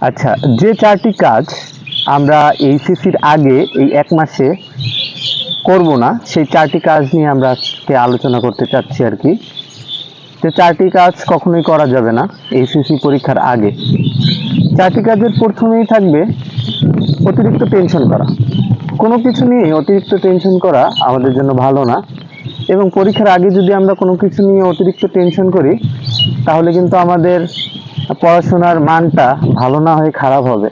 আচ্ছা যে চারটি কাজ আমরা এইচএসির আগে এই এক মাসে করব না, সেই চারটি কাজ নিয়ে আমরা আজকে আলোচনা করতে চাচ্ছি আর কি। যে চারটি কাজ কখনোই করা যাবে না এইচএসসি পরীক্ষার আগে। চারটি কাজের প্রথমেই থাকবে অতিরিক্ত টেনশন করা। কোনো কিছু নিয়ে অতিরিক্ত টেনশন করা আমাদের জন্য ভালো না। এবং পরীক্ষার আগে যদি আমরা কোনো কিছু নিয়ে অতিরিক্ত টেনশন করি, তাহলে কিন্তু আমাদের পড়াশোনার মানটা ভালো না হয়ে খারাপ হবে।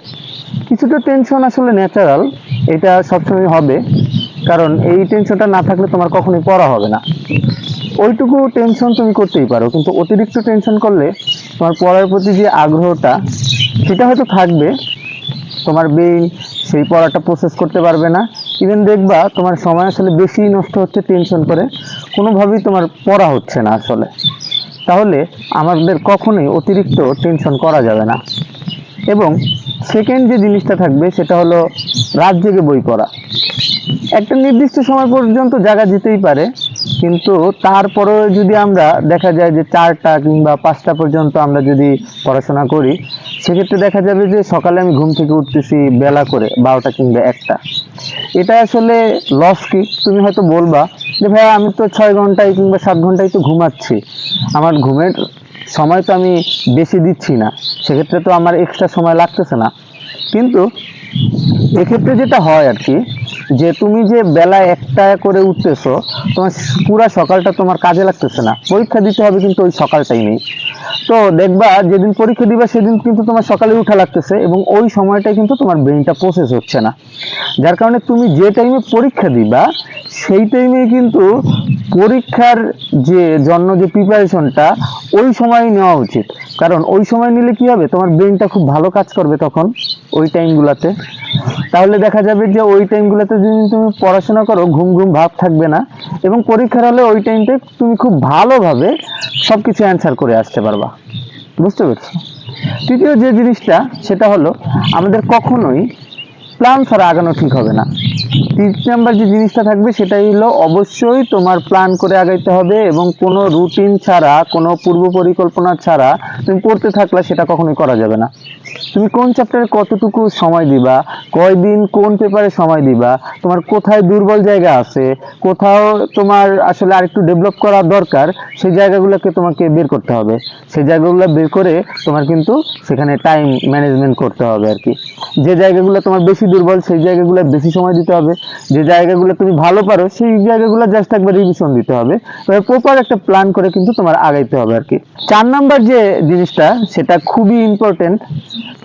কিছুটা টেনশন আসলে ন্যাচারাল এটা সবসময় হবে। কারণ এই টেনশনটা না থাকলে তোমার কখনোই পড়া হবে না। ওইটুকু টেনশন তুমি করতেই পারো, কিন্তু অতিরিক্ত টেনশন করলে তোমার পড়ার প্রতি যে আগ্রহটা, সেটা হয়তো থাকবে। তোমার ব্রেইন সেই পড়াটা প্রসেস করতে পারবে না। ইভেন দেখবা তোমার সময় আসলে বেশি নষ্ট হচ্ছে টেনশন করে। কোনোভাবেই তোমার পড়া হচ্ছে না আসলে। তাহলে আমাদের কখনোই অতিরিক্ত টেনশন করা যাবে না। এবং সেকেন্ড যে জিনিসটা থাকবে, সেটা হলো রাত জেগে বই পড়া। একটা নির্দিষ্ট সময় পর্যন্ত জায়গা যেতেই পারে, কিন্তু তারপরেও যদি আমরা দেখা যায় যে চারটা কিংবা পাঁচটা পর্যন্ত আমরা যদি পড়াশোনা করি, সেক্ষেত্রে দেখা যাবে যে সকালে আমি ঘুম থেকে উঠতেছি বেলা করে বারোটা কিংবা একটা। এটা আসলে লস কি? তুমি হয়তো বলবা যে ভাই আমি তো ছয় ঘন্টায় কিংবা সাত ঘন্টায় তো ঘুমাচ্ছি। আমার ঘুমের সময় তো আমি বেশি দিচ্ছি না। সেক্ষেত্রে তো আমার এক্সট্রা সময় লাগতেছে না। কিন্তু এক্ষেত্রে যেটা হয় আর কি যে তুমি যে বেলা একটা করে উঠতেছো, তোমার পুরা সকালটা তোমার কাজে লাগতেছে না। পরীক্ষা দিতে হবে কিন্তু ওই সকালটাই নেই। তো দেখবা, যেদিন পরীক্ষা দিবা, সেদিন কিন্তু তোমার সকালে উঠা লাগতেছে এবং ওই সময়টাই কিন্তু তোমার ব্রেনটা প্রসেস হচ্ছে না। যার কারণে তুমি যে টাইমে পরীক্ষা দিবা, সেই টাইমে কিন্তু পরীক্ষার যে জন্য যে প্রিপারেশনটা ওই সময় নেওয়া উচিত। কারণ ওই সময় নিলে কি হবে? তোমার ব্রেনটা খুব ভালো কাজ করবে তখন, ওই টাইমগুলোতে তাহলে দেখা যাবে যে ওই টাইমগুলোতে যদি তুমি পড়াশোনা করো, ঘুম ঘুম ভাব থাকবে না এবং পরীক্ষার হলে ওই টাইমটা তুমি খুব ভালোভাবে সব কিছু অ্যান্সার করে আসতে পারবা। বুঝতে পেরেছ? তৃতীয় যে জিনিসটা, সেটা হলো আমাদের কখনোই প্ল্যান ছাড়া আগানো ঠিক হবে না। তিন নাম্বার যে জিনিসটা থাকবে সেটাই হলো অবশ্যই তোমার প্ল্যান করে আগাইতে হবে এবং কোনো রুটিন ছাড়া, কোনো পূর্ব পরিকল্পনা ছাড়া তুমি পড়তে থাকলে সেটা কখনোই করা যাবে না। তুমি কোন চ্যাপ্টারে কতটুকু সময় দিবা, কয়দিন কোন পেপারে সময় দিবা, তোমার কোথায় দুর্বল জায়গা আছে, কোথাও তোমার আসলে আরেকটু ডেভেলপ করা দরকার, সেই জায়গাগুলোকে তোমাকে বের করতে হবে। সেই জায়গাগুলো বের করে তোমার কিন্তু সেখানে টাইম ম্যানেজমেন্ট করতে হবে আর কি। যে জায়গাগুলো তোমার বেশি দুর্বল, সেই জায়গাগুলো বেশি সময় দিতে হবে। যে জায়গাগুলো তুমি ভালো পারো, সেই জায়গাগুলো জাস্ট একবার রিভিশন দিতে হবে। তবে প্রপার একটা প্ল্যান করে কিন্তু তোমার আগাইতে হবে আর কি। চার নাম্বার যে জিনিসটা, সেটা খুবই ইম্পর্টেন্ট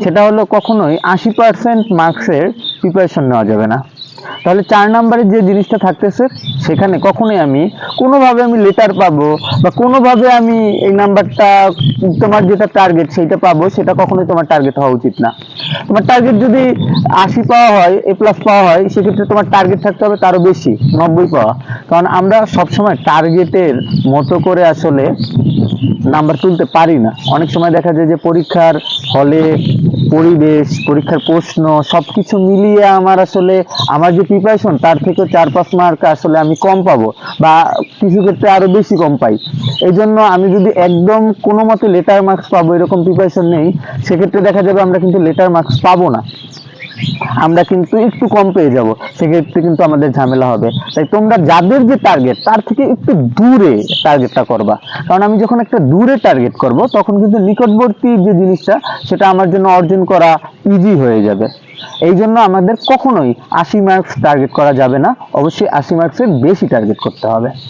সেটা হলো কখনোই আশি পার্সেন্ট মার্কসের প্রিপারেশন নেওয়া যাবে না। তাহলে চার নাম্বারের যে জিনিসটা থাকতেছে, সেখানে কখনোই আমি, কোনোভাবে আমি লেটার পাবো বা কোনোভাবে আমি এই নাম্বারটা তোমার যেটা টার্গেট সেইটা পাবো, সেটা কখনোই তোমার টার্গেট হওয়া উচিত না। তোমার টার্গেট যদি আশি পাওয়া হয় এ প্লাস পাওয়া হয়, সেক্ষেত্রে তোমার টার্গেট থাকতে হবে তারও বেশি, নব্বই পাওয়া। কারণ আমরা সবসময় টার্গেটের মতো করে আসলে নাম্বার তুলতে পারি না। অনেক সময় দেখা যায় যে পরীক্ষার হলে পরিবেশ, পরীক্ষার প্রশ্ন, সবকিছু মিলিয়ে আমার আসলে, আমার যে প্রিপারেশন তার থেকে চার, পাঁচ মার্ক আসলে আমি কম পাবো বা কিছু ক্ষেত্রে আরও বেশি কম পাই। এই জন্য আমি যদি একদম কোনো মতে লেটার মার্কস পাবো, এরকম প্রিপারেশন নেই, সেক্ষেত্রে দেখা যাবে আমরা কিন্তু লেটার মার্কস পাবো না। আমরা কিন্তু একটু কম পেয়ে যাব। সেক্ষেত্রে কিন্তু আমাদের ঝামেলা হবে। তাই তোমরা যাদের যে টার্গেট তার থেকে একটু দূরে টার্গেটটা করবা। কারণ আমি যখন একটা দূরে টার্গেট করব, তখন কিন্তু নিকটবর্তী যে জিনিসটা, সেটা আমার জন্য অর্জন করা ইজি হয়ে যাবে। এই জন্য আমাদের কখনোই আশি মার্কস টার্গেট করা যাবে না। অবশ্যই আশি মার্কসের বেশি টার্গেট করতে হবে।